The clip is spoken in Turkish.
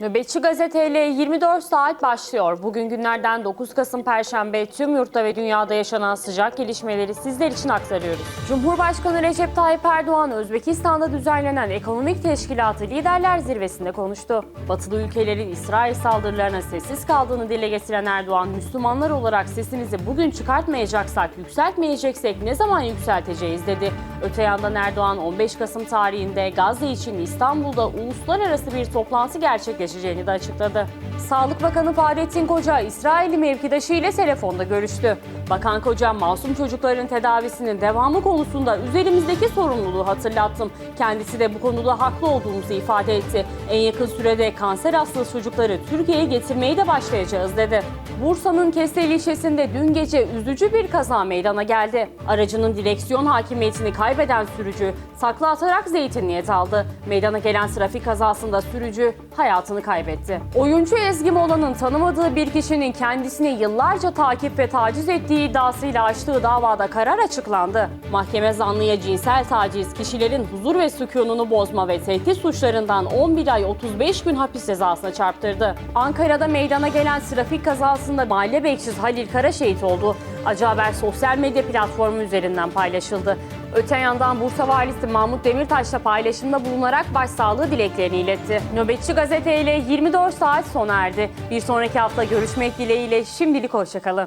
Nöbetçi Gazete ile 24 saat başlıyor. Bugün günlerden 9 Kasım Perşembe tüm yurtta ve dünyada yaşanan sıcak gelişmeleri sizler için aktarıyoruz. Cumhurbaşkanı Recep Tayyip Erdoğan, Özbekistan'da düzenlenen ekonomik teşkilatı liderler zirvesinde konuştu. Batılı ülkelerin İsrail saldırılarına sessiz kaldığını dile getiren Erdoğan, Müslümanlar olarak sesinizi bugün çıkartmayacaksak, yükseltmeyeceksek ne zaman yükselteceğiz dedi. Öte yandan Erdoğan 15 Kasım tarihinde Gazze için İstanbul'da uluslararası bir toplantı gerçekleşeceğini de açıkladı. Sağlık Bakanı Fahrettin Koca, İsrailli mevkidaşı ile telefonda görüştü. Bakan Koca, masum çocukların tedavisinin devamı konusunda üzerimizdeki sorumluluğu hatırlattım. Kendisi de bu konuda haklı olduğumuzu ifade etti. En yakın sürede kanser hastası çocukları Türkiye'ye getirmeye de başlayacağız dedi. Bursa'nın Kestel ilçesinde dün gece üzücü bir kaza meydana geldi. Aracının direksiyon hakimiyetini kaybeden sürücü takla atarak zeytinliğe daldı. Meydana gelen trafik kazasında sürücü hayatını kaybetti. Oyuncu Ezgi Mola'nın tanımadığı bir kişinin kendisini yıllarca takip ve taciz ettiği iddiasıyla açtığı davada karar açıklandı. Mahkeme zanlıya cinsel taciz, kişilerin huzur ve sükununu bozma ve tehdit suçlarından 11 ay 35 gün hapis cezasına çarptırdı. Ankara'da meydana gelen trafik kazasında mahalle bekçisi Halil Kara şehit oldu. Acı haber sosyal medya platformu üzerinden paylaşıldı. Öte yandan Bursa Valisi Mahmut Demirtaş da paylaşımda bulunarak başsağlığı dileklerini iletti. Nöbetçi Gazete ile 24 saat sona erdi. Bir sonraki hafta görüşmek dileğiyle şimdilik hoşçakalın.